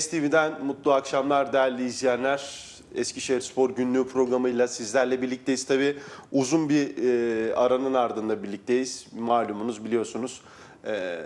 STV'den mutlu akşamlar değerli izleyenler. Eskişehir Spor Günlüğü programıyla sizlerle birlikteyiz. Tabi uzun bir e, aranın ardında birlikteyiz. Malumunuz biliyorsunuz e,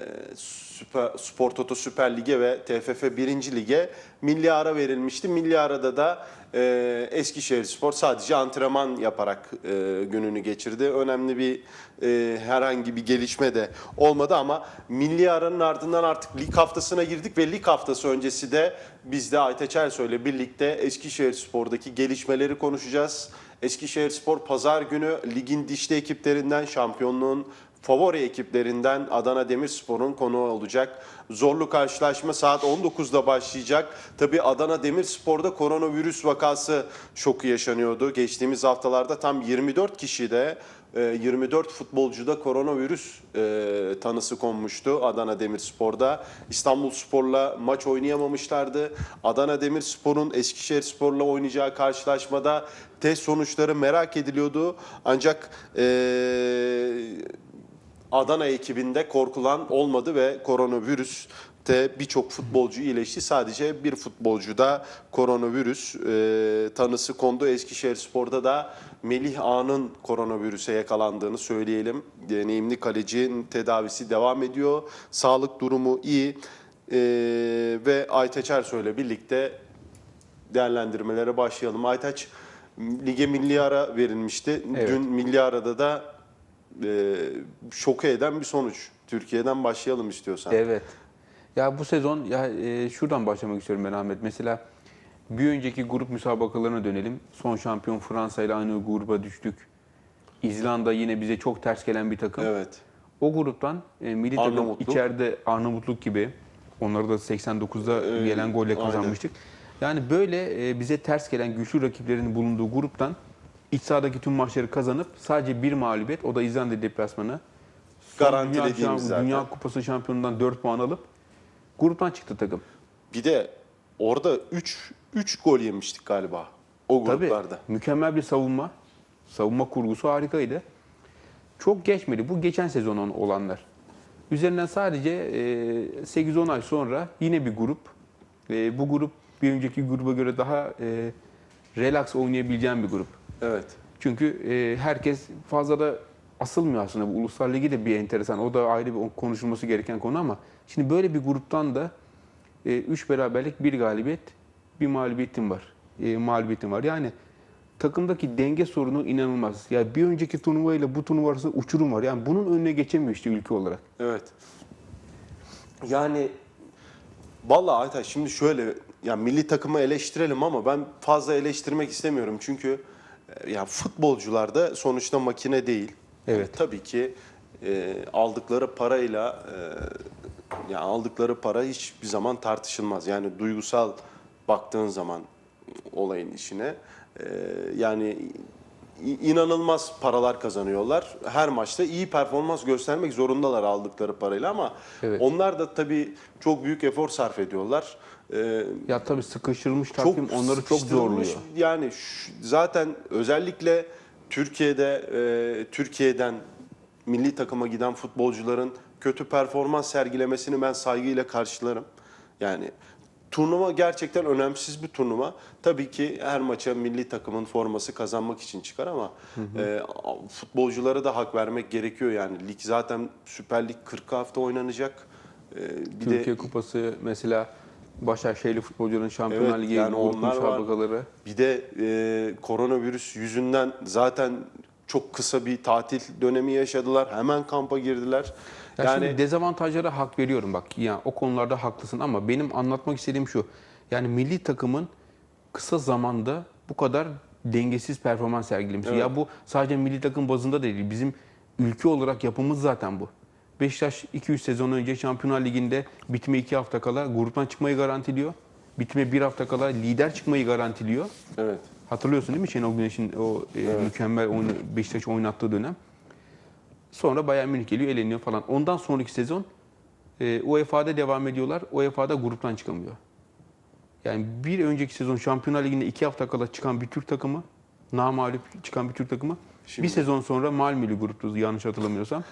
Süper, Spor Toto Süper Lig'e ve TFF 1. Lig'e milli ara verilmişti. Milli arada da e, Eskişehir Spor sadece antrenman yaparak e, gününü geçirdi. Önemli bir e, herhangi bir gelişme de olmadı ama milli aranın ardından artık lig haftasına girdik ve lig haftası öncesi de biz de Aytaç Ersoy ile birlikte Eskişehir Spor'daki gelişmeleri konuşacağız. Eskişehir Spor pazar günü ligin dişli ekiplerinden şampiyonluğun favori ekiplerinden Adana Demirspor'un konuğu olacak. Zorlu karşılaşma saat 19'da başlayacak. Tabii Adana Demirspor'da koronavirüs vakası şoku yaşanıyordu. Geçtiğimiz haftalarda tam 24 kişi de e, 24 futbolcuda koronavirüs e, tanısı konmuştu Adana Demirspor'da. İstanbul Spor'la maç oynayamamışlardı. Adana Demirspor'un Eskişehir Spor'la oynayacağı karşılaşmada test sonuçları merak ediliyordu. Ancak e, Adana ekibinde korkulan olmadı ve koronavirüs de birçok futbolcu iyileşti. Sadece bir futbolcuda koronavirüs e, tanısı kondu. Eskişehir Spor'da da Melih Ağa'nın koronavirüse yakalandığını söyleyelim. Deneyimli kalecinin tedavisi devam ediyor. Sağlık durumu iyi. E, ve Aytaç Ersoy ile birlikte değerlendirmelere başlayalım. Aytaç lige milli ara verilmişti. Evet. Dün milli arada da e, şoku eden bir sonuç. Türkiye'den başlayalım istiyorsan. Evet. Ya bu sezon ya e, şuradan başlamak istiyorum ben Ahmet. Mesela bir önceki grup müsabakalarına dönelim. Son şampiyon Fransa ile aynı gruba düştük. İzlanda yine bize çok ters gelen bir takım. Evet. O gruptan e, milli takım Arnavutluk. içeride Arnavutluk gibi onları da 89'da Ee, gelen golle aynen. kazanmıştık. Yani böyle e, bize ters gelen güçlü rakiplerin bulunduğu gruptan iç sahadaki tüm maçları kazanıp sadece bir mağlubiyet o da İzlanda deplasmanı. Son Garantilediğimiz dünya, zaten. Dünya Kupası şampiyonundan 4 puan alıp gruptan çıktı takım. Bir de orada 3 3 gol yemiştik galiba o Tabii gruplarda. mükemmel bir savunma. Savunma kurgusu harikaydı. Çok geçmedi. Bu geçen sezonun olanlar. Üzerinden sadece e, 8-10 ay sonra yine bir grup. Bu grup bir önceki gruba göre daha relax oynayabileceğim bir grup. Evet. Çünkü e, herkes fazla da asılmıyor aslında. Bu Uluslar Ligi de bir enteresan. O da ayrı bir konuşulması gereken konu ama şimdi böyle bir gruptan da 3 beraberlik, bir galibiyet, bir mağlubiyetin var. E, mağlubiyetin var. Yani takımdaki denge sorunu inanılmaz. Ya bir önceki turnuva ile bu turnuva arasında uçurum var. Yani bunun önüne geçemiyor işte ülke olarak. Evet. Yani vallahi Aytaç şimdi şöyle yani milli takımı eleştirelim ama ben fazla eleştirmek istemiyorum. Çünkü e, ya futbolcular da sonuçta makine değil. Evet. Yani tabii ki e, aldıkları parayla e, yani aldıkları para hiçbir zaman tartışılmaz. Yani duygusal baktığın zaman olayın içine e, yani inanılmaz paralar kazanıyorlar. Her maçta iyi performans göstermek zorundalar aldıkları parayla ama Evet. onlar da tabii çok büyük efor sarf ediyorlar. E, Ya tabii sıkıştırılmış takvim onları çok zorluyor. Yani şu- zaten özellikle Türkiye'de e, Türkiye'den milli takıma giden futbolcuların kötü performans sergilemesini ben saygıyla karşılarım. Yani turnuva gerçekten önemsiz bir turnuva. Tabii ki her maça milli takımın forması kazanmak için çıkar ama e, futbolculara da hak vermek gerekiyor yani. Lig zaten Süper Lig 40 hafta oynanacak. E, bir Türkiye de Kupası mesela Başakşehirli futbolcuların Şampiyonlar Evet, Ligi yani onlar var. müsabakaları. Bir de e, koronavirüs yüzünden zaten çok kısa bir tatil dönemi yaşadılar. Hemen kampa girdiler. Ya yani şimdi dezavantajlara hak veriyorum bak. Ya o konularda haklısın ama benim anlatmak istediğim şu. Yani milli takımın kısa zamanda bu kadar dengesiz performans sergilemesi. Evet. Ya bu sadece milli takım bazında değil. Bizim ülke olarak yapımız zaten bu. Beşiktaş 2-3 sezon önce Şampiyonlar Ligi'nde bitme 2 hafta kala gruptan çıkmayı garantiliyor. Bitme 1 hafta kala lider çıkmayı garantiliyor. evet. Hatırlıyorsun değil mi Şenol Güneş'in o e, mükemmel oyunu Beşiktaş oynattığı dönem. Sonra Bayern Münih geliyor, eleniyor falan. Ondan sonraki sezon e, UEFA'da devam ediyorlar. UEFA'da gruptan çıkamıyor. Yani bir önceki sezon Şampiyonlar Ligi'nde iki hafta kala çıkan bir Türk takımı, namalip çıkan bir Türk takımı Şimdi- Bir sezon sonra Malmö'lü gruptu yanlış hatırlamıyorsam.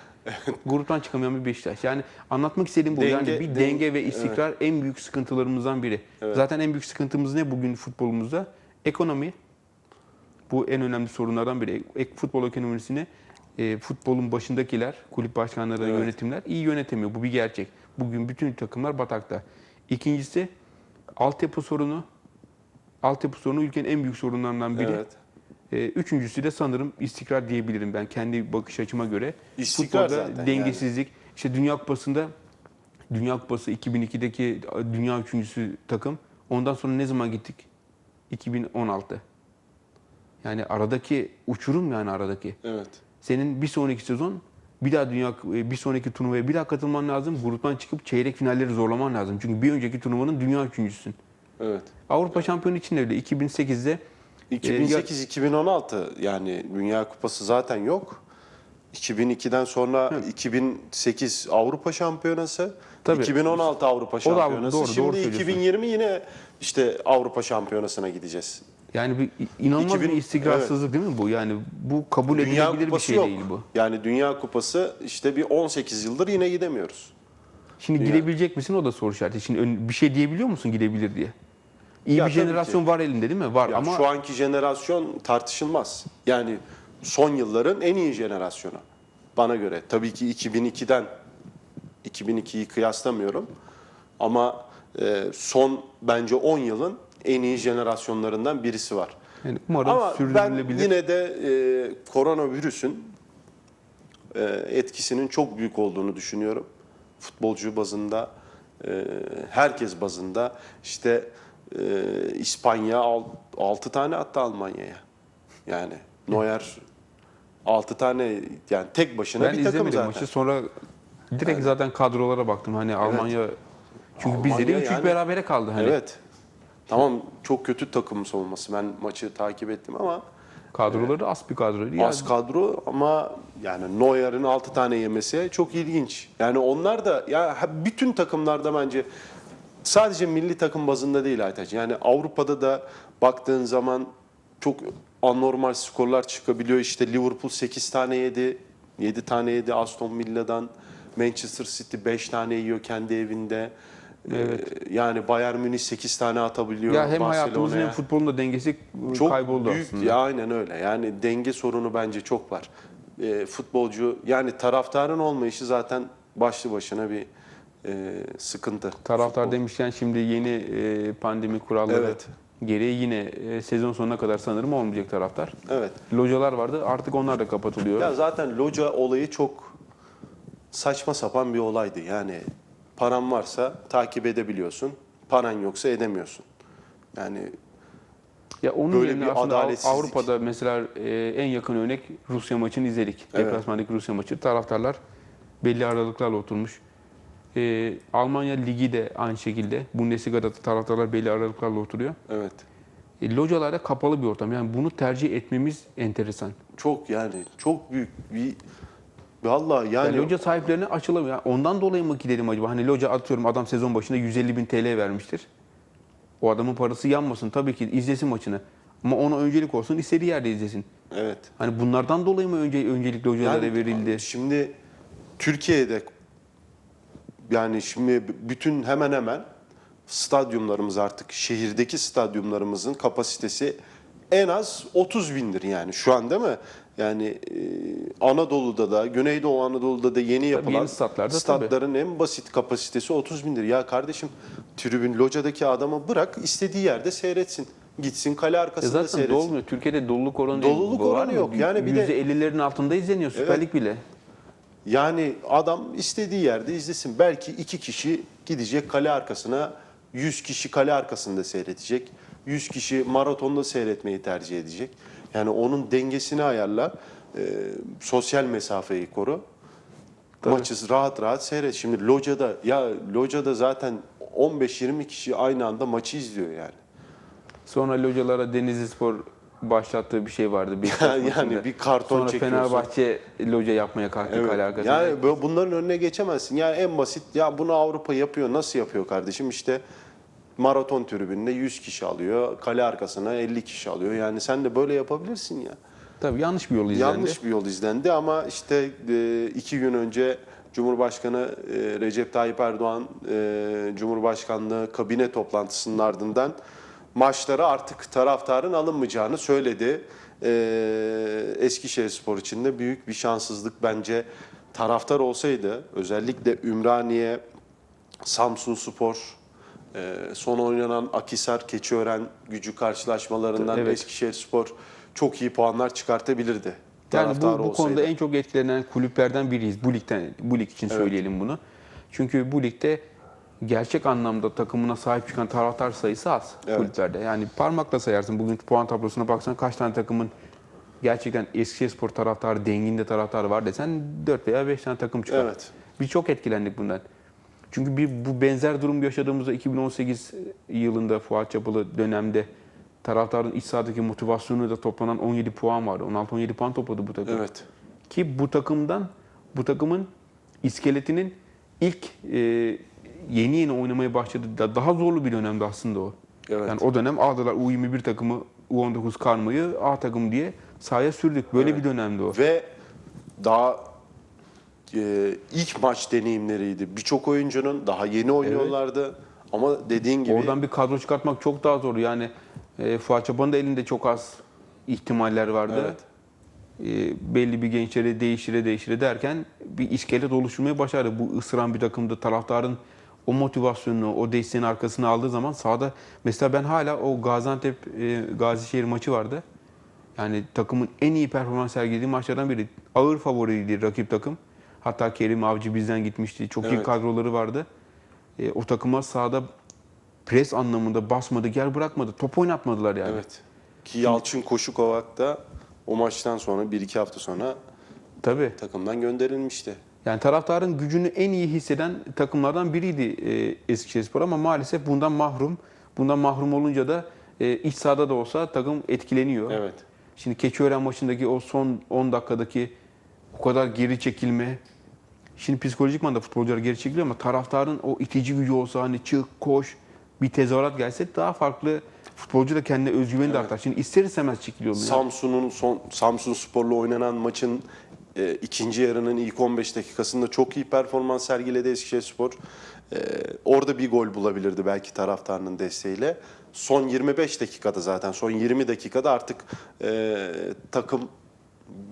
Gruptan çıkamayan bir Beşiktaş. Yani anlatmak istediğim bu. yani Denge- bir den- denge ve istikrar en büyük sıkıntılarımızdan biri. Zaten en büyük sıkıntımız ne bugün futbolumuzda? Ekonomi. Bu en önemli sorunlardan biri. Ek futbol ekonomisini e, futbolun başındakiler, kulüp başkanları, Evet. yönetimler iyi yönetemiyor. Bu bir gerçek. Bugün bütün takımlar batakta. İkincisi altyapı sorunu. Altyapı sorunu ülkenin en büyük sorunlarından biri. Evet. E, üçüncüsü de sanırım istikrar diyebilirim ben kendi bakış açıma göre. İstikrar Futbolda zaten dengesizlik. İşte Dünya Kupası'nda Dünya Kupası 2002'deki dünya üçüncüsü takım. Ondan sonra ne zaman gittik? 2016. Yani aradaki uçurum yani aradaki. Evet. Senin bir sonraki sezon bir daha dünya bir sonraki turnuvaya bir daha katılman lazım. Gruptan çıkıp çeyrek finalleri zorlaman lazım. Çünkü bir önceki turnuvanın dünya üçüncüsün. Evet. Avrupa Şampiyonu için de öyle. 2008'de 2008-2016 yani Dünya Kupası zaten yok. 2002'den sonra 2008 Avrupa Şampiyonası, Tabii. 2016 Avrupa da Şampiyonası. doğru, doğru Şimdi söylüyorsun. 2020 yine işte Avrupa Şampiyonası'na gideceğiz. Yani bir inanılmaz 2000 bir istikrarsızlık değil mi bu? Yani bu kabul Dünya edilebilir bir şey yok. değil bu. Yani Dünya Kupası işte bir 18 yıldır yine gidemiyoruz. Şimdi Dünya- gidebilecek misin o da soru işareti. Şimdi bir şey diyebiliyor musun gidebilir diye? İyi Ya bir jenerasyon var elinde değil mi? Var Ya ama şu anki jenerasyon tartışılmaz. Yani son yılların en iyi jenerasyonu bana göre. Tabii ki 2002'den 2002'yi kıyaslamıyorum. Ama e, son bence 10 yılın en iyi jenerasyonlarından birisi var. yani umarım Ama ben yine de e, koronavirüsün e, etkisinin çok büyük olduğunu düşünüyorum. Futbolcu bazında, e, herkes bazında. İşte e, İspanya 6 tane attı Almanya'ya. Yani Neuer 6 tane yani tek başına ben bir takım zaten. maçı. Sonra direkt zaten kadrolara baktım. Hani Almanya çünkü Almanya bizleri 3 yani- berabere kaldı hani. Evet. Tamam çok kötü takım savunması. Ben maçı takip ettim ama Kadroları az bir kadroydu. Ya Az kadro ama yani Neuer'in 6 tane yemesi çok ilginç. Yani onlar da ya bütün takımlarda bence sadece milli takım bazında değil Aytaç. Yani Avrupa'da da baktığın zaman çok anormal skorlar çıkabiliyor. İşte Liverpool 8 tane yedi, 7 tane yedi Aston Villa'dan. Manchester City 5 tane yiyor kendi evinde. Evet. Ee, Yani Bayern Münih 8 tane atabiliyor ya hem hayatımızın hem futbolun da dengesi Çok kayboldu büyük, aslında. Ya aynen öyle. Yani denge sorunu bence çok var. Ee, futbolcu yani taraftarın olmayışı zaten başlı başına bir e, sıkıntı. Taraftar Futbol. demişken şimdi yeni e, pandemi kuralları Evet. gereği yine e, sezon sonuna kadar sanırım olmayacak taraftar. Evet. Localar vardı artık onlar da kapatılıyor. Ya zaten loca olayı çok saçma sapan bir olaydı. Yani paran varsa takip edebiliyorsun. Paran yoksa edemiyorsun. Yani Ya onun Böyle yerine bir aslında adaletsizlik. Avrupa'da mesela e, en yakın örnek Rusya maçını izledik. Evet. Deplasmandaki Rusya maçı. Taraftarlar belli aralıklarla oturmuş. E, Almanya Ligi de aynı şekilde. Bundesliga'da taraftarlar belli aralıklarla oturuyor. evet. E, localarda kapalı bir ortam. Yani bunu tercih etmemiz enteresan. Çok yani çok büyük bir Vallahi Yani, yani loca sahiplerine açılamıyor. Yani Ondan dolayı mı gidelim acaba? Hani loca atıyorum adam sezon başında 150 bin TL vermiştir. O adamın parası yanmasın. Tabii ki izlesin maçını. Ama ona öncelik olsun istediği yerde izlesin. evet. Hani bunlardan dolayı mı önce öncelik localara Yani verildi? Şimdi Türkiye'de yani şimdi bütün hemen hemen stadyumlarımız artık şehirdeki stadyumlarımızın kapasitesi en az 30 bindir yani şu an değil mi? Yani e, Anadolu'da da Güneydoğu Anadolu'da da yeni yapılan yeni statlarda statların en basit kapasitesi 30 bindir. Ya kardeşim tribün locadaki adamı bırak istediği yerde seyretsin. Gitsin kale E arkasında zaten seyretsin. dolmuyor. Türkiye'de doluluk oranı Doluluk oranı yok. Yani bir de- %50'lerin altında izleniyor Süper Evet. Lig bile. Yani adam istediği yerde izlesin. Belki iki kişi gidecek kale arkasına, 100 kişi kale arkasında seyredecek. 100 kişi maratonda seyretmeyi tercih edecek. Yani onun dengesini ayarla, e, sosyal mesafeyi koru. Tabii. Maçı rahat rahat seyret. Şimdi locada, ya locada zaten 15-20 kişi aynı anda maçı izliyor yani. Sonra localara Denizli Spor başlattığı bir şey vardı. Beşiktaş Yani maçında. bir karton Sonra çekiyorsun. Fenerbahçe loca yapmaya kalktı kale arkasında. Yani böyle bunların önüne geçemezsin. Yani en basit ya bunu Avrupa yapıyor. Nasıl yapıyor kardeşim? İşte maraton tribününe 100 kişi alıyor. Kale arkasına 50 kişi alıyor. Yani sen de böyle yapabilirsin ya. Tabii yanlış bir yol izlendi. Yanlış bir yol izlendi ama işte e, iki gün önce Cumhurbaşkanı e, Recep Tayyip Erdoğan e, Cumhurbaşkanlığı kabine toplantısının ardından maçlara artık taraftarın alınmayacağını söyledi. Eskişehir Spor için de büyük bir şanssızlık bence. Taraftar olsaydı özellikle Ümraniye, Samsun Spor, e, son oynanan Akisar, Keçiören gücü karşılaşmalarından Evet. Eskişehir Spor çok iyi puanlar çıkartabilirdi. Yani bu, bu konuda en çok etkilenen kulüplerden biriyiz. Bu ligden, bu lig için Evet. söyleyelim bunu. Çünkü bu ligde gerçek anlamda takımına sahip çıkan taraftar sayısı az Evet. kulüplerde. Yani parmakla sayarsın. Bugün puan tablosuna baksan kaç tane takımın gerçekten Eskişehirspor taraftarı, denginde taraftarı var desen 4 veya 5 tane takım çıkar. Evet. Biz çok etkilendik bundan. Çünkü bir bu benzer durum yaşadığımızda 2018 yılında Fuat Çapılı dönemde taraftarın iç sahadaki motivasyonu da toplanan 17 puan vardı. 16-17 puan topladı bu takım. Evet. Ki bu takımdan, bu takımın iskeletinin ilk e, yeni yeni oynamaya başladığı da daha zorlu bir dönemdi aslında o. Evet. Yani o dönem aldılar U21 takımı, U19 karmayı A takım diye sahaya sürdük. Böyle Evet. bir dönemdi o. Ve daha e, ilk maç deneyimleriydi. Birçok oyuncunun daha yeni oynuyorlardı. Ama dediğin gibi Oradan bir kadro çıkartmak çok daha zor. Yani e, Fuat Çapan'ın da elinde çok az ihtimaller vardı. Evet. E, belli bir gençleri değişire değişire derken bir iskelet oluşturmayı başardı. Bu ısıran bir takımda taraftarın o motivasyonunu, o desteğin arkasına aldığı zaman sahada mesela ben hala o Gaziantep e, Gazişehir maçı vardı. Yani takımın en iyi performans sergilediği maçlardan biri. Ağır favoriydi rakip takım. Hatta Kerim Avcı bizden gitmişti. Çok iyi Evet. kadroları vardı. E, o takıma sahada pres anlamında basmadı, yer bırakmadı. Top oynatmadılar yani. evet. Ki Yalçın Koşukovak da o maçtan sonra bir iki hafta sonra Tabii. takımdan gönderilmişti. Yani taraftarın gücünü en iyi hisseden takımlardan biriydi e, Eskişehirspor ama maalesef bundan mahrum. Bundan mahrum olunca da e, iç sahada da olsa takım etkileniyor. Evet. Şimdi Keçiören maçındaki o son 10 dakikadaki o kadar geri çekilme. Şimdi psikolojikman da futbolcular geri çekiliyor ama taraftarın o itici gücü olsa hani çık, koş, bir tezahürat gelse daha farklı futbolcu da kendine özgüveni de artar. Şimdi ister istemez çekiliyor. Samsun'un son Samsun Spor'la oynanan maçın e, ikinci yarının ilk 15 dakikasında çok iyi performans sergiledi Eskişehirspor. E, orada bir gol bulabilirdi belki taraftarının desteğiyle. Son 25 dakikada zaten son 20 dakikada artık e, takım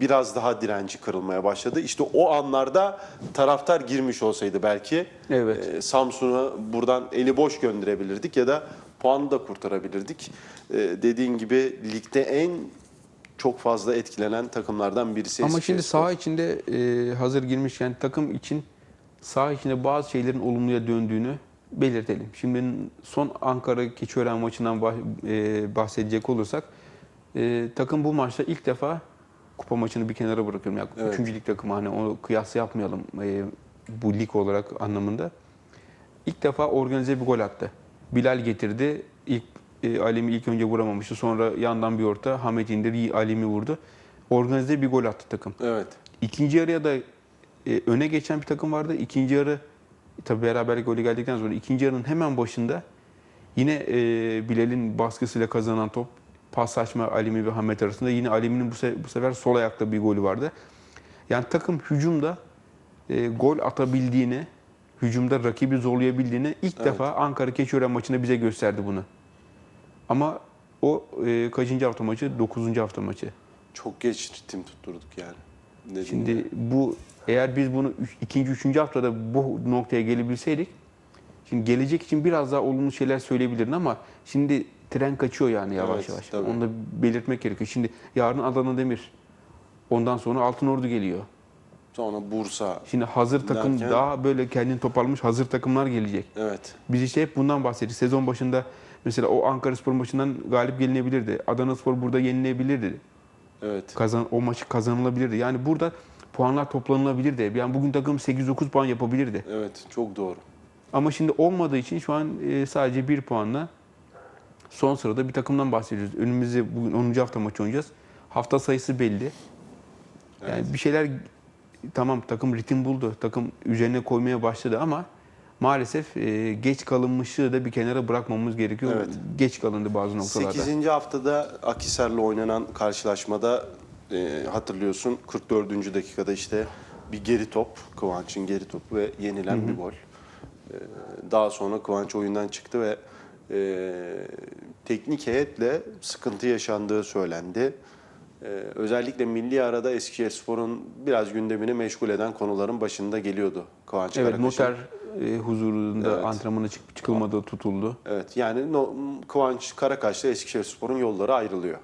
biraz daha direnci kırılmaya başladı. İşte o anlarda taraftar girmiş olsaydı belki Evet. e, Samsun'u buradan eli boş gönderebilirdik ya da puanı da kurtarabilirdik. E, dediğin gibi ligde en çok fazla etkilenen takımlardan birisi Ama şimdi saha içinde e, hazır girmişken takım için saha içinde bazı şeylerin olumluya döndüğünü belirtelim. Şimdi son Ankara Keçiören maçından e, bahsedecek olursak e, takım bu maçta ilk defa kupa maçını bir kenara bırakıyorum. Yani Evet. Üçüncü lig takımı hani o kıyas yapmayalım e, bu lig olarak anlamında. İlk defa organize bir gol attı. Bilal getirdi. İlk e, Alem'i ilk önce vuramamıştı. Sonra yandan bir orta Hamet indir Alem'i vurdu. Organize bir gol attı takım. Evet. İkinci yarıya da e, öne geçen bir takım vardı. İkinci yarı tabi beraberlik golü geldikten sonra ikinci yarının hemen başında yine e, Bilal'in baskısıyla kazanan top paslaşma Alimi ve Hamet arasında yine Alimi'nin bu, se- bu sefer sol ayakta bir golü vardı. Yani takım hücumda e, gol atabildiğini, hücumda rakibi zorlayabildiğini ilk Evet. defa Ankara Keçiören maçında bize gösterdi bunu. Ama o e, kaçıncı hafta maçı? Dokuzuncu hafta maçı. Çok geç ritim tutturduk yani. Dediğin gibi. Şimdi bu eğer biz bunu üç- ikinci, üçüncü haftada bu noktaya gelebilseydik, şimdi gelecek için biraz daha olumlu şeyler söyleyebilirdin ama şimdi tren kaçıyor yani yavaş Evet, yavaş. tabii. Onu da belirtmek gerekiyor. Şimdi yarın Adana Demir, ondan sonra Altınordu geliyor. sonra Bursa. Şimdi hazır takım Derken- daha böyle kendini toparlamış hazır takımlar gelecek. Evet. Biz işte hep bundan bahsettik. Sezon başında mesela o Ankara Spor maçından galip gelinebilirdi. Adana Spor burada yenilebilirdi. Evet. Kazan, o maçı kazanılabilirdi. Yani burada puanlar toplanılabilirdi. Yani bugün takım 8-9 puan yapabilirdi. Evet. Çok doğru. Ama şimdi olmadığı için şu an e, sadece bir puanla son sırada bir takımdan bahsediyoruz. Önümüzde bugün 10. hafta maçı oynayacağız. Hafta sayısı belli. Yani bir şeyler tamam takım ritim buldu. Takım üzerine koymaya başladı ama maalesef e, geç kalınmışlığı da bir kenara bırakmamız gerekiyor. Evet. Geç kalındı bazı noktalarda. 8. haftada Akisar'la oynanan karşılaşmada e, hatırlıyorsun 44. dakikada işte bir geri top, Kıvanç'ın geri topu ve yenilen bir gol. E, daha sonra Kıvanç oyundan çıktı ve e, teknik heyetle sıkıntı yaşandığı söylendi. E, özellikle milli arada Eskişehirspor'un biraz gündemini meşgul eden konuların başında geliyordu Kıvanç Evet Karakaş'ın. noter e, huzurunda Evet. antrenmana çıkıp çıkılmadığı tutuldu. Evet yani no, Kıvanç Karakaş'la Eskişehirspor'un yolları ayrılıyor.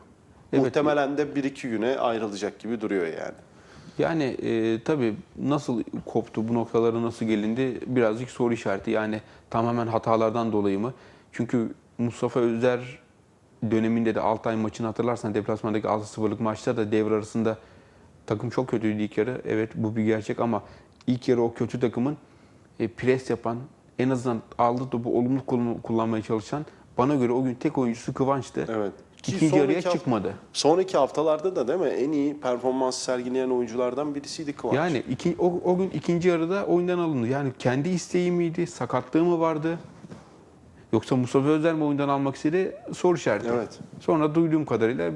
Evet. Muhtemelen de 1-2 güne ayrılacak gibi duruyor yani. Yani e, tabii nasıl koptu, bu noktalara nasıl gelindi birazcık soru işareti. Yani tamamen hatalardan dolayı mı? Çünkü Mustafa Özer döneminde de Altay maçını hatırlarsan deplasmandaki 6-0'lık maçta da devre arasında takım çok kötüydü ilk yarı. Evet bu bir gerçek ama ilk yarı o kötü takımın e, pres yapan, en azından aldığı topu olumlu kullan- kullanmaya çalışan bana göre o gün tek oyuncusu Kıvanç'tı. Evet. Ki İkinci yarıya hafta- çıkmadı. Sonraki haftalarda da değil mi en iyi performans sergileyen oyunculardan birisiydi Kıvanç. Yani iki, o, o gün ikinci yarıda oyundan alındı. Yani kendi isteği miydi, sakatlığı mı vardı? Yoksa Mustafa Özer mi oyundan almak istedi? Soru işareti. Evet. Sonra duyduğum kadarıyla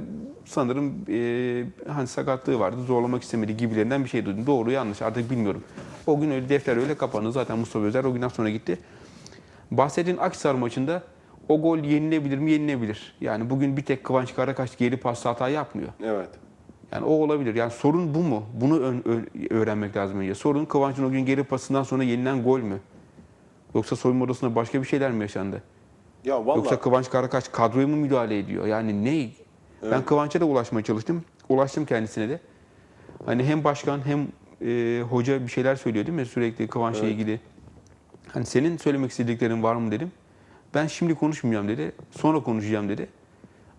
sanırım e, hani sakatlığı vardı, zorlamak istemedi gibilerinden bir şey duydum. Doğru yanlış artık bilmiyorum. O gün öyle defter öyle kapandı. Zaten Mustafa Özer o günden sonra gitti. Bahsettiğin Akhisar maçında o gol yenilebilir mi? Yenilebilir. Yani bugün bir tek Kıvanç Karakaş geri pas hata yapmıyor. Evet. Yani o olabilir. Yani sorun bu mu? Bunu ön- ö- öğrenmek lazım önce. Sorun Kıvanç'ın o gün geri pasından sonra yenilen gol mü? Yoksa soyunma odasında başka bir şeyler mi yaşandı? Ya vallahi Yoksa Kıvanç Karakaş kadroya mı müdahale ediyor? Yani ne? Ben Kıvanç'a da ulaşmaya çalıştım. Ulaştım kendisine de. Hani hem başkan hem e, hoca bir şeyler söylüyor değil mi? Sürekli Kıvanç'la Evet. ilgili. Hani senin söylemek istediklerin var mı dedim. Ben şimdi konuşmayacağım dedi. Sonra konuşacağım dedi.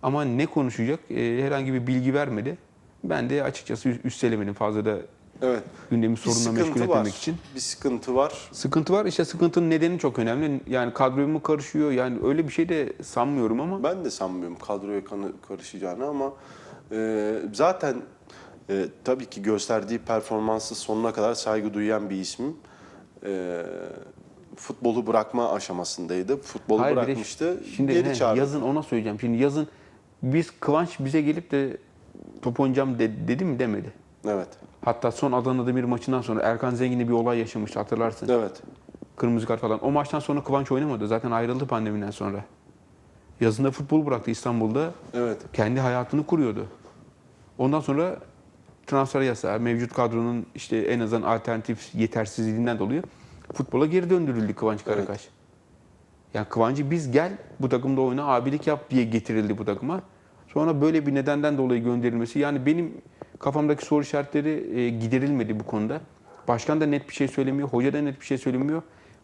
Ama ne konuşacak? E, herhangi bir bilgi vermedi. Ben de açıkçası üst- üstelemedim fazla da evet. gündemi sorunla meşgul var. etmemek için. Bir sıkıntı var. Sıkıntı var. İşte sıkıntının nedeni çok önemli. Yani kadroya mı karışıyor? Yani öyle bir şey de sanmıyorum ama. Ben de sanmıyorum kadroya karışacağını ama e, zaten e, tabii ki gösterdiği performansı sonuna kadar saygı duyan bir isim. E, futbolu bırakma aşamasındaydı. Futbolu Hayır, bırakmıştı. Şimdi geri he, çağırdı. yazın ona söyleyeceğim. Şimdi yazın biz Kıvanç bize gelip de top oynayacağım de- dedi mi demedi. Evet. Hatta son Adana Demir maçından sonra Erkan Zengin'le bir olay yaşamıştı hatırlarsın. Evet. Kırmızı kart falan. O maçtan sonra Kıvanç oynamadı. Zaten ayrıldı pandemiden sonra. Yazında futbol bıraktı İstanbul'da. Evet. Kendi hayatını kuruyordu. Ondan sonra transfer yasağı, mevcut kadronun işte en azından alternatif yetersizliğinden dolayı futbola geri döndürüldü Kıvanç Karakaş. Yani Kıvancı biz gel bu takımda oyna abilik yap diye getirildi bu takıma. Sonra böyle bir nedenden dolayı gönderilmesi yani benim kafamdaki soru işaretleri e, giderilmedi bu konuda. Başkan da net bir şey söylemiyor, hoca da net bir şey söylemiyor.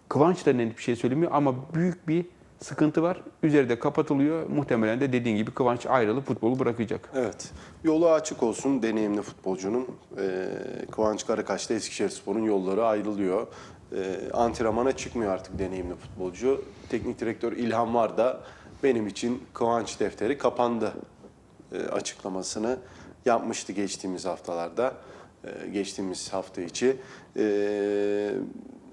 Kıvanç da net bir şey söylemiyor ama büyük bir sıkıntı var. Üzeri de kapatılıyor. Muhtemelen de dediğin gibi Kıvanç ayrılıp futbolu bırakacak. Evet. Yolu açık olsun deneyimli futbolcunun. Ee, Kıvanç Karakaş'ta Eskişehirspor'un yolları ayrılıyor. Ee, antrenmana çıkmıyor artık deneyimli futbolcu. Teknik direktör İlhan var da benim için Kıvanç defteri kapandı e, açıklamasını yapmıştı geçtiğimiz haftalarda. e, geçtiğimiz hafta içi. Ee,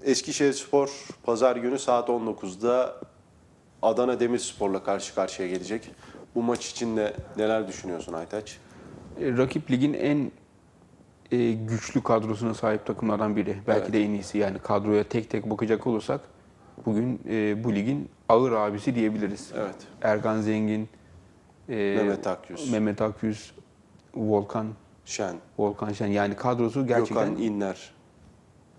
Eskişehirspor pazar günü saat 19'da Adana Demirspor'la karşı karşıya gelecek. Bu maç için de neler düşünüyorsun Aytaç? E, Rakip ligin en e, güçlü kadrosuna sahip takımlardan biri. Belki Evet. de en iyisi. Yani kadroya tek tek bakacak olursak bugün e, bu ligin ağır abisi diyebiliriz. Evet. Ergan Zengin, e, Mehmet Akyüz, Mehmet Akyüz, Volkan, Şen, Volkan Şen. Yani kadrosu gerçekten Gökhan İnler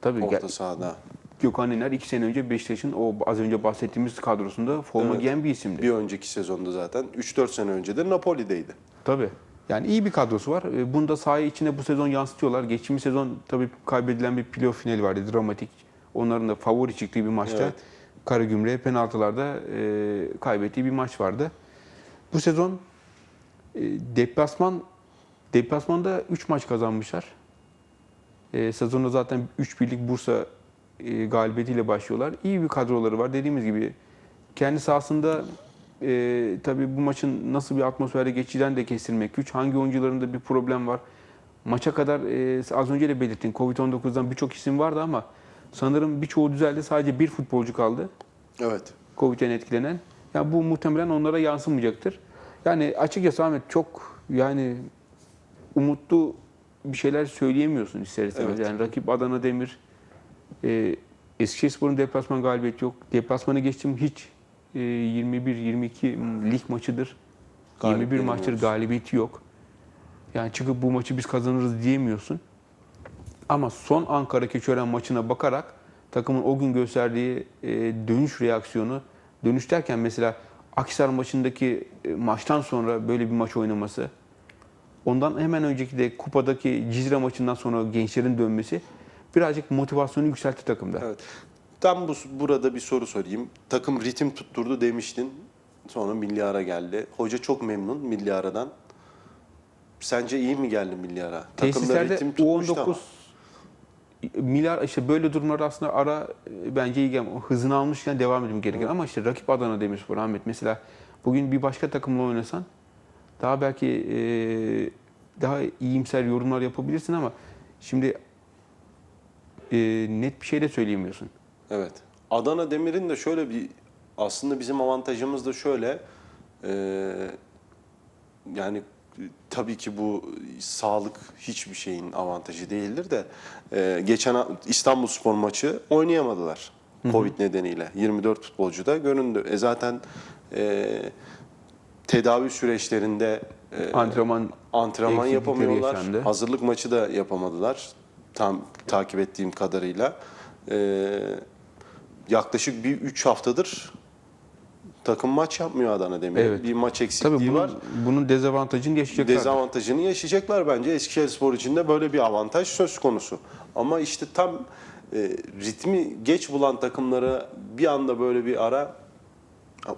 tabii orta sahada. Gökhan İner iki sene önce Beşiktaş'ın o az önce bahsettiğimiz kadrosunda forma Evet. giyen bir isimdi. Bir önceki sezonda zaten 3-4 sene önce de Napoli'deydi. Tabii. Yani iyi bir kadrosu var. E, Bunu da sahaya içine bu sezon yansıtıyorlar. Geçtiğimiz sezon tabii kaybedilen bir playoff finali vardı. Dramatik. Onların da favori çıktığı bir maçta. Evet. Karagümrük'e penaltılarda e, kaybettiği bir maç vardı. Bu sezon e, deplasman deplasmanda 3 maç kazanmışlar. E, sezonda zaten 3 birlik Bursa e, galibiyetiyle başlıyorlar. İyi bir kadroları var. Dediğimiz gibi kendi sahasında e, tabii bu maçın nasıl bir atmosferde geçeceğini de kestirmek güç. Hangi oyuncularında bir problem var. Maça kadar e, az önce de belirttin. Covid-19'dan birçok isim vardı ama sanırım birçoğu düzeldi. Sadece bir futbolcu kaldı. Evet. Covid'den etkilenen. Yani bu muhtemelen onlara yansımayacaktır. Yani açıkçası Ahmet çok yani umutlu bir şeyler söyleyemiyorsun ister istemez. Evet. Yani rakip Adana Demir, e, Eskişehirspor'un deplasman galibiyeti yok. Deplasmanı geçtim hiç e, 21-22 lig maçıdır. Galip 21 maçtır yenilmiyoruz. galibiyeti yok. Yani çıkıp bu maçı biz kazanırız diyemiyorsun. Ama son Ankara Keçiören maçına bakarak takımın o gün gösterdiği e, dönüş reaksiyonu, dönüş derken mesela Akhisar maçındaki e, maçtan sonra böyle bir maç oynaması, ondan hemen önceki de kupadaki Cizre maçından sonra gençlerin dönmesi birazcık motivasyonu yükseltti takımda. Evet. Tam bu burada bir soru sorayım. Takım ritim tutturdu demiştin. Sonra milli ara geldi. Hoca çok memnun milli aradan. Sence iyi mi geldi milli ara? Takımda Tesislerde ritim tutmuştu ama. U19 milyar işte böyle durumlarda aslında ara e, bence iyi gel- hızını almışken devam edeyim gereken ama işte rakip Adana Demirspor Ahmet mesela bugün bir başka takımla oynasan daha belki e, daha iyimser yorumlar yapabilirsin ama şimdi e, net bir şey de söyleyemiyorsun. Evet. Adana Demir'in de şöyle bir aslında bizim avantajımız da şöyle eee, yani tabii ki bu sağlık hiçbir şeyin avantajı değildir de eee, geçen İstanbul Spor maçı oynayamadılar. Covid nedeniyle. 24 futbolcu da göründü. E zaten eee, tedavi süreçlerinde eee, Antrenman antrenman yapamıyorlar. yaşandı. Hazırlık maçı da yapamadılar. Tam takip ettiğim kadarıyla. Ee, yaklaşık bir 3 haftadır takım maç yapmıyor Adana Demir. Evet. Bir maç eksikliği tabii bunun, var. bunun dezavantajını yaşayacaklar. Dezavantajını yaşayacaklar bence. Eskişehirspor için de böyle bir avantaj söz konusu. Ama işte tam e, ritmi geç bulan takımlara bir anda böyle bir ara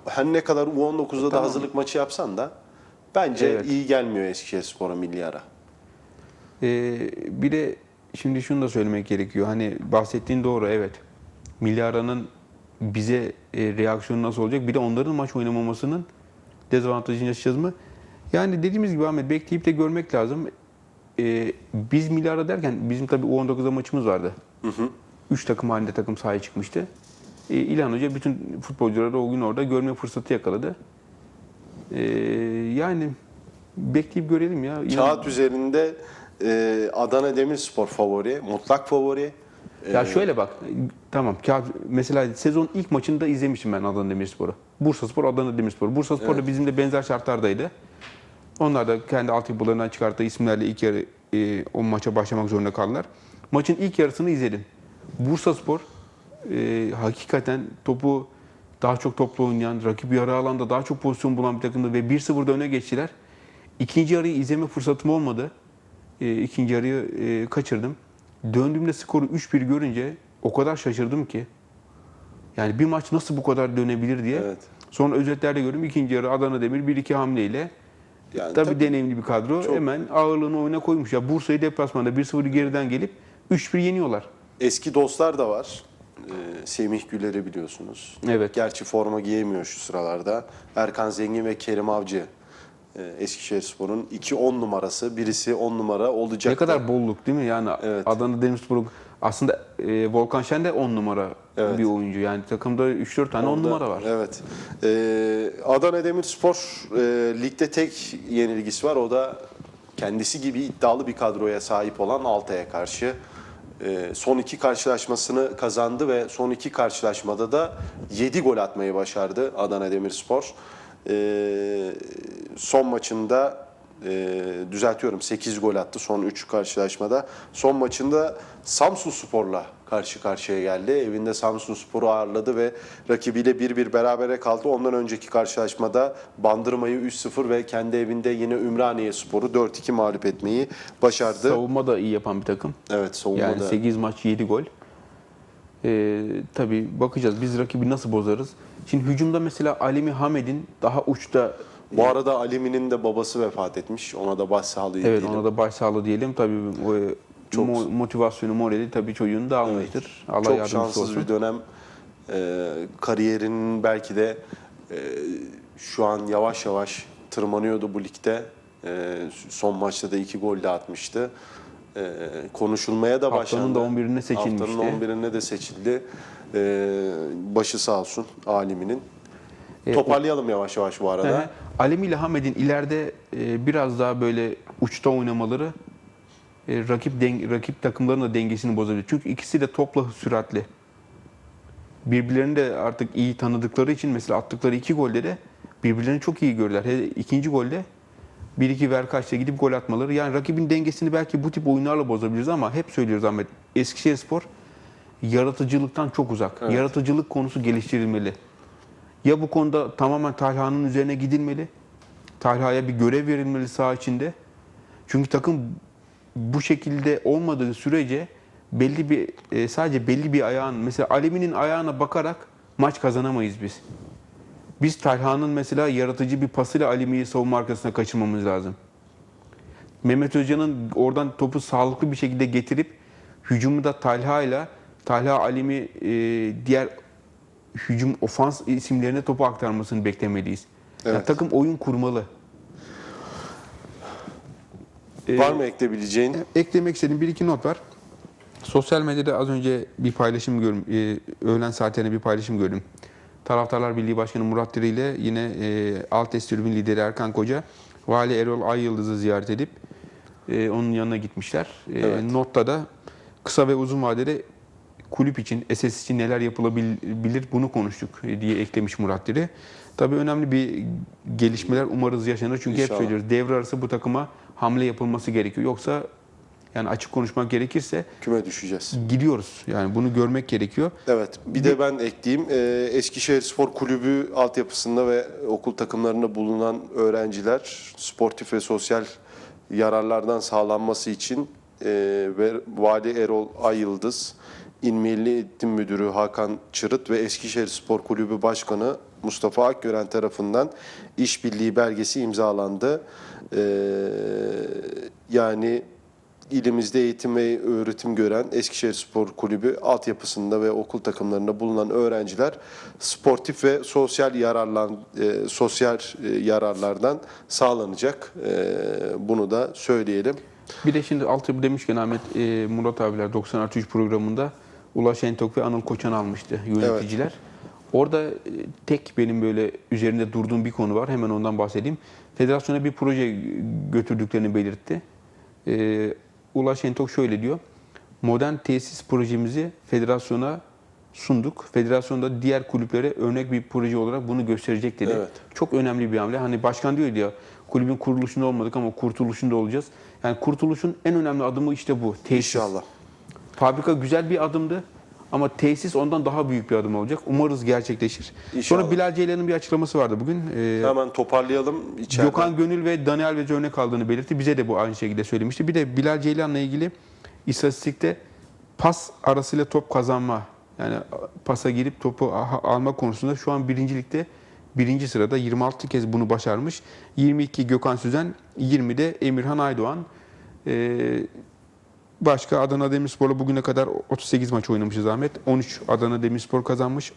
her ne kadar U19'da da Tamam. hazırlık maçı yapsan da bence Evet. iyi gelmiyor Eskişehirspor'a milli ara. Ee, bir de şimdi şunu da söylemek gerekiyor. Hani bahsettiğin doğru evet. Milli aranın bize e, reaksiyonu nasıl olacak? Bir de onların maç oynamamasının dezavantajını yaşayacağız mı? Yani dediğimiz gibi Ahmet bekleyip de görmek lazım. Ee, biz milli ara derken bizim tabii U19'da maçımız vardı. Üç takım halinde takım sahaya çıkmıştı. Ee, İlhan Hoca bütün futbolcuları o gün orada görme fırsatı yakaladı. Ee, yani bekleyip görelim ya. İnan- Kağıt üzerinde e, Adana Demirspor favori, mutlak favori. Ya E, şöyle bak, tamam. kağıt- Mesela sezon ilk maçında izlemiştim ben Adana Demirspor'u. Bursaspor, Adana Demirspor. Bursaspor da Evet. bizimle benzer şartlardaydı. Onlar da kendi altyapılarından çıkarttığı isimlerle ilk yarı e, o maça başlamak zorunda kaldılar. Maçın ilk yarısını izledim. Bursaspor e, hakikaten topu daha çok toplu oynayan, rakip yarı alanda daha çok pozisyon bulan bir takımdı ve 1-0'da öne geçtiler. İkinci yarıyı izleme fırsatım olmadı. E, ikinci yarıyı e, kaçırdım. Döndüğümde skoru 3-1 görünce o kadar şaşırdım ki. Yani bir maç nasıl bu kadar dönebilir diye. Evet. Sonra özetlerde gördüm. ikinci yarı Adana Demir 1-2 hamleyle Yani tabii, tabii deneyimli bir kadro. çok- Hemen ağırlığını oyuna koymuş. Ya Bursa'yı deplasmanda 1-0 geriden gelip 3-1 yeniyorlar. eski dostlar da var. E, Semih Güler'i biliyorsunuz. Evet. Gerçi forma giyemiyor şu sıralarda. Erkan Zengin ve Kerim Avcı. E, Eskişehirspor'un iki 10 numarası. Birisi 10 numara olacak. Ne kadar bolluk değil mi? Yani Evet. Adana Demirspor'un aslında e, Volkan Şen de 10 numara Evet. bir oyuncu. Yani takımda 3-4 tane 10 Orada- numara var. Evet. Ee, Adana Demirspor e, ligde tek yenilgisi var. O da kendisi gibi iddialı bir kadroya sahip olan Altay'a karşı. Ee, son iki karşılaşmasını kazandı ve son iki karşılaşmada da 7 gol atmayı başardı Adana Demirspor. Ee, son maçında e, düzeltiyorum 8 gol attı son 3 karşılaşmada. Son maçında Samsun Spor'la karşı karşıya geldi. Evinde Samsun Spor'u ağırladı ve rakibiyle 1-1 berabere kaldı. Ondan önceki karşılaşmada Bandırma'yı 3-0 ve kendi evinde yine Ümraniye Spor'u 4-2 mağlup etmeyi başardı. Savunma da iyi yapan bir takım. evet savunmada. Yani 8 maç 7 gol. Ee, tabii bakacağız biz rakibi nasıl bozarız. Şimdi hücumda mesela Alemi Hamed'in daha uçta Bu arada Alimi'nin de babası vefat etmiş. Ona da başsağlığı evet diyelim. ona da başsağlığı diyelim. Tabii e, Çok- mo- motivasyonu, morali tabii çocuğun da almıştır. Allah Çok şanssız olsun. bir dönem. Ee, kariyerinin belki de e, şu an yavaş yavaş tırmanıyordu bu ligde. Ee, son maçta da iki gol de atmıştı. Ee, konuşulmaya da Haftanın başlandı. da 11'ine seçilmişti. Haftanın 11'ine de seçildi. Ee, başı sağ olsun aliminin. E, Toparlayalım yavaş yavaş bu arada. Alemi ile Hamed'in ileride e, biraz daha böyle uçta oynamaları e, rakip deng- rakip takımların da dengesini bozabilir. Çünkü ikisi de topla süratli. Birbirlerini de artık iyi tanıdıkları için mesela attıkları iki golde de birbirlerini çok iyi gördüler. Hele ikinci golde bir iki ver kaçta gidip gol atmaları. Yani rakibin dengesini belki bu tip oyunlarla bozabiliriz ama hep söylüyoruz Ahmet. Eskişehirspor yaratıcılıktan çok uzak. Evet. Yaratıcılık konusu geliştirilmeli. Ya bu konuda tamamen Talha'nın üzerine gidilmeli. Talha'ya bir görev verilmeli saha içinde. Çünkü takım bu şekilde olmadığı sürece belli bir e, sadece belli bir ayağın mesela Alemi'nin ayağına bakarak maç kazanamayız biz. Biz Talha'nın mesela yaratıcı bir pasıyla Alemi'yi savunma arkasına kaçırmamız lazım. Mehmet Özcan'ın oradan topu sağlıklı bir şekilde getirip hücumu da Talha ile Talha Alemi e, diğer hücum ofans isimlerine topu aktarmasını beklemeliyiz. Yani Evet. takım oyun kurmalı. Ee, Var mı ekleyebileceğin? eklemek istediğim bir iki not var. Sosyal medyada az önce bir paylaşım gördüm. Ee, öğlen saatlerinde bir paylaşım gördüm. Taraftarlar Birliği Başkanı Murat Diri ile yine e, Altes Tribün lideri Erkan Koca, Vali Erol Ay Yıldız'ı ziyaret edip e, onun yanına gitmişler. E, Evet. Notta da kısa ve uzun vadede kulüp için, SS için neler yapılabilir bunu konuştuk e, diye eklemiş Murat Diri. Tabii önemli bir gelişmeler umarız yaşanır. Çünkü İnşallah. hep söylüyoruz devre arası bu takıma hamle yapılması gerekiyor. Yoksa yani açık konuşmak gerekirse Küme düşeceğiz. gidiyoruz. Yani bunu görmek gerekiyor. Evet. Bir de ben ekleyeyim. Ee, Eskişehir Spor Kulübü altyapısında ve okul takımlarında bulunan öğrenciler sportif ve sosyal yararlardan sağlanması için e, ve Vali Erol Ayıldız, İl Milli Eğitim Müdürü Hakan Çırıt ve Eskişehir Spor Kulübü Başkanı Mustafa Akgören tarafından işbirliği belgesi imzalandı. Ee, yani ilimizde eğitim ve öğretim gören Eskişehir Spor Kulübü altyapısında ve okul takımlarında bulunan öğrenciler sportif ve sosyal yararlan e, sosyal e, yararlardan sağlanacak. E, bunu da söyleyelim. Bir de şimdi altyapı demişken Ahmet e, Murat abiler 90 artı 3 programında Ulaş Entok ve Anıl Koçan almıştı yöneticiler. Orada e, tek benim böyle üzerinde durduğum bir konu var. Hemen ondan bahsedeyim. Federasyona bir proje götürdüklerini belirtti. E, Ulaş Entok şöyle diyor. Modern tesis projemizi federasyona sunduk. Federasyonda diğer kulüplere örnek bir proje olarak bunu gösterecek dedi. Evet. Çok önemli bir hamle. Hani başkan diyor ya kulübün kuruluşunda olmadık ama kurtuluşunda olacağız. Yani kurtuluşun en önemli adımı işte bu. Tesis. İnşallah. Fabrika güzel bir adımdı ama tesis ondan daha büyük bir adım olacak. Umarız gerçekleşir. İnşallah. Sonra Bilal Ceylan'ın bir açıklaması vardı bugün. Ee, Hemen toparlayalım içeriden. Gökhan Gönül ve Daniel Vece örnek aldığını belirtti. Bize de bu aynı şekilde söylemişti. Bir de Bilal Ceylan'la ilgili istatistikte pas arasıyla top kazanma yani pasa girip topu alma konusunda şu an birincilikte birinci sırada 26 kez bunu başarmış. 22 Gökhan Süzen, 20 de Emirhan Aydoğan. Ee, başka Adana Demirspor'la bugüne kadar 38 maç oynamışız Ahmet. 13 Adana Demirspor kazanmış.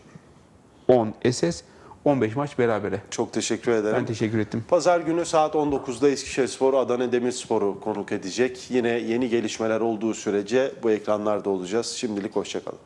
10 SS, 15 maç berabere. Çok teşekkür ederim. Ben teşekkür ettim. Pazar günü saat 19'da Eskişehir Spor Adana Demirspor'u konuk edecek. Yine yeni gelişmeler olduğu sürece bu ekranlarda olacağız. Şimdilik hoşçakalın.